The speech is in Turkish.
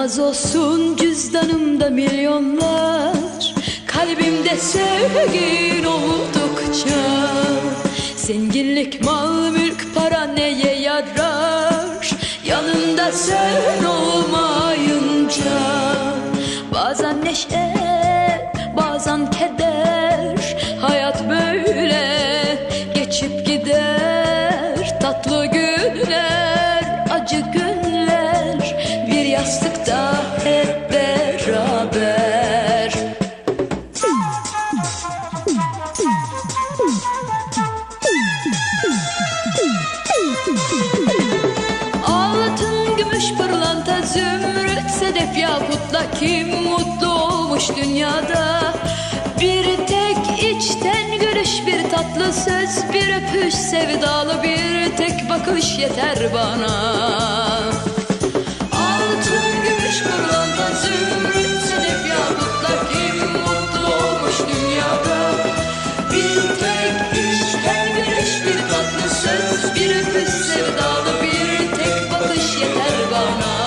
Sayılmaz olsun cüzdanımda milyonlar. Kalbimde sevgin oldukça. Zenginlik, mal, mülk, para neye yarar? Yanında sen olmayınca. Bazen neşe, bazen keder. Hayat böyle yastıkta hep beraber Altın, gümüş, pırlanta, zümrüt, sedef, yakutla kim mutlu olmuş dünyada? Bir tek içten görüş, bir tatlı söz, bir öpüş, sevdalı bir tek bakış yeter bana. bakış sevdalı bir tek bakış yeter bana.